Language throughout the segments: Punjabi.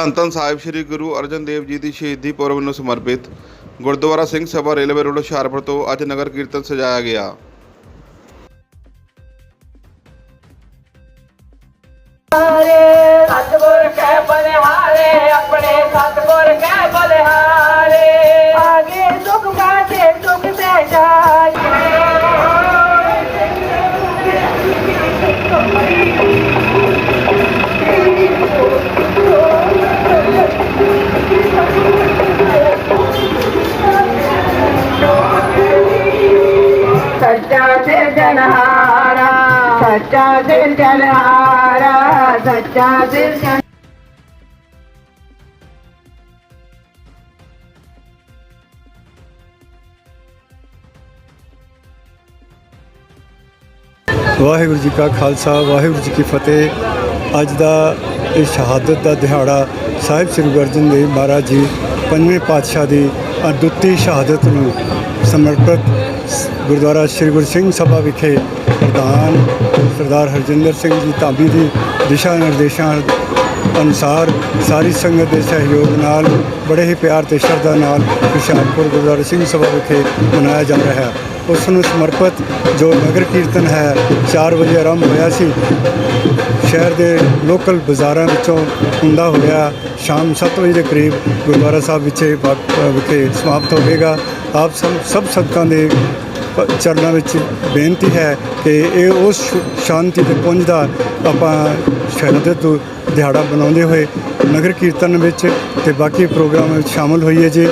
ਧੰਨ ਧੰਨ ਸਾਹਿਬ ਸ੍ਰੀ ਗੁਰੂ ਅਰਜਨ ਦੇਵ ਜੀ ਦੀ ਸ਼ਹੀਦੀ ਪੁਰਬ ਨੂੰ ਸਮਰਪਿਤ। ਗੁਰਦੁਆਰਾ ਸਿੰਘ ਸਭਾ ਰੇਲਵੇ ਰੋਡ ਹੁਸ਼ਿਆਰਪੁਰ ਤੋਂ ਅੱਜ ਨਗਰ ਕੀਰਤਨ ਸਜਾਇਆ ਗਿਆ। ਸਤਿਗੁਰ ਕੈ ਬਲਿਹਾਰੇ ਆਪਣੇ ਸਤਿਗੁਰ ਕੈ ਸੱਚਾ ਸਿਰਜਣਹਾਰਾ ਸੱਚਾ ਸਿਰਜਣਹਾਰਾ ਸੱਚਾ ਸਿਰਜਣ ਵਾਹਿਗੁਰੂ ਜੀ ਕਾ ਖਾਲਸਾ, ਵਾਹਿਗੁਰੂ ਜੀ ਕੀ ਫਤਿਹ। ਅੱਜ ਦਾ ਇਹ ਸ਼ਹਾਦਤ ਦਾ ਦਿਹਾੜਾ ਸਾਹਿਬ ਸ੍ਰੀ ਗੁਰੂ ਅਰਜਨ ਦੇਵ ਮਹਾਰਾਜ ਜੀ ਪੰਜਵੇਂ ਪਾਤਸ਼ਾਹ ਦੀ ਅਦੁੱਤੀ ਸ਼ਹਾਦਤ ਨੂੰ ਸਮਰਪਿਤ ਗੁਰਦੁਆਰਾ ਸ੍ਰੀ ਗੁਰੂ ਸਿੰਘ ਸਭਾ ਵਿਖੇ ਪ੍ਰਧਾਨ ਸਰਦਾਰ ਹਰਜਿੰਦਰ ਸਿੰਘ ਜੀ ਧਾਮੀ ਦੀ ਦਿਸ਼ਾ ਨਿਰਦੇਸ਼ਾਂ ਅਨੁਸਾਰ ਸਾਰੀ ਸੰਗਤ ਦੇ ਸਹਿਯੋਗ ਨਾਲ, ਬੜੇ ਹੀ ਪਿਆਰ ਤੇ ਸ਼ਰਧਾ ਨਾਲ ਹੁਸ਼ਿਆਰਪੁਰ ਗੁਰਦੁਆਰਾ ਸਿੰਘ ਸਭਾ ਵਿਖੇ ਮਨਾਇਆ ਜਾ ਰਿਹਾ ਹੈ। ਉਸ ਨੂੰ ਸਮਰਪਿਤ ਜੋ ਨਗਰ ਕੀਰਤਨ ਹੈ 4 ਵਜੇ ਆਰੰਭ ਹੋਇਆ ਸੀ। ਸ਼ਹਿਰ ਦੇ ਲੋਕਲ ਬਾਜ਼ਾਰਾਂ ਵਿੱਚੋਂ ਹੁੰਦਾ ਹੋਇਆ ਸ਼ਾਮ 7 ਵਜੇ ਦੇ ਕਰੀਬ ਗੁਰਦੁਆਰਾ ਸਾਹਿਬ ਵਿਖੇ ਵਿਖੇ ਸਮਾਪਤ ਹੋਵੇਗਾ। ਆਪ ਸਭ ਸਭ ਸੰਗਤਾਂ ਦੇ ਚਰਨਾਂ ਵਿੱਚ ਬੇਨਤੀ ਹੈ ਕਿ ਇਹ ਉਸ ਸ਼ਾਂਤੀ ਤੇ ਪੁੰਜ ਦਾ ਆਪਾਂ ਸ਼ਹਾਦਤ ਦਿਹਾੜਾ ਬਣਾਉਂਦੇ ਹੋਏ ਨਗਰ ਕੀਰਤਨ ਵਿੱਚ ਤੇ ਬਾਕੀ ਪ੍ਰੋਗਰਾਮ ਵਿੱਚ ਸ਼ਾਮਲ ਹੋਈਏ ਜੀ।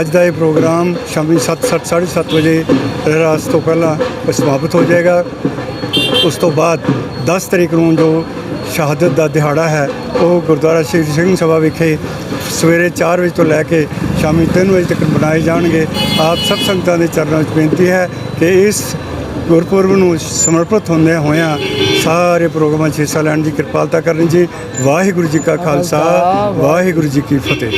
ਅੱਜ ਦਾ ਇਹ ਪ੍ਰੋਗਰਾਮ ਸ਼ਾਮੀ 7:30 7:30 ਵਜੇ ਰਹਿਰਾਸ ਤੋਂ ਪਹਿਲਾਂ ਸਮਾਪਤ ਹੋ ਜਾਏਗਾ। ਉਸ ਤੋਂ ਬਾਅਦ 10 ਤਰੀਕ ਨੂੰ ਜੋ ਸ਼ਹਾਦਤ ਦਾ ਦਿਹਾੜਾ ਹੈ, ਉਹ ਗੁਰਦੁਆਰਾ ਸ਼੍ਰੀ ਸਿੰਘ ਸਭਾ ਵਿਖੇ ਸਵੇਰੇ 4 ਵਜੇ ਤੋਂ ਲੈ ਕੇ ਸ਼ਾਮੀ 3 ਵਜੇ ਤੱਕ ਬਣਾਏ ਜਾਣਗੇ। ਆਪ ਸਭ ਸੰਗਤਾਂ ਦੇ ਚਰਨਾਂ ਵਿੱਚ ਬੇਨਤੀ ਹੈ ਕਿ ਇਸ ਗੁਰਪੁਰਬ ਨੂੰ ਸਮਰਪਿਤ ਹੁੰਦੇ ਹੋਇਆਂ ਸਾਰੇ ਪ੍ਰੋਗਰਾਮਾਂ 'ਚ ਹਿੱਸਾ ਲੈਣ ਦੀ ਕਿਰਪਾਲਤਾ ਕਰਨੀ ਜੀ। ਵਾਹਿਗੁਰੂ ਜੀ ਕਾ ਖਾਲਸਾ। ਵਾਹਿਗੁਰੂ ਜੀ ਕੀ ਫਤਿਹ।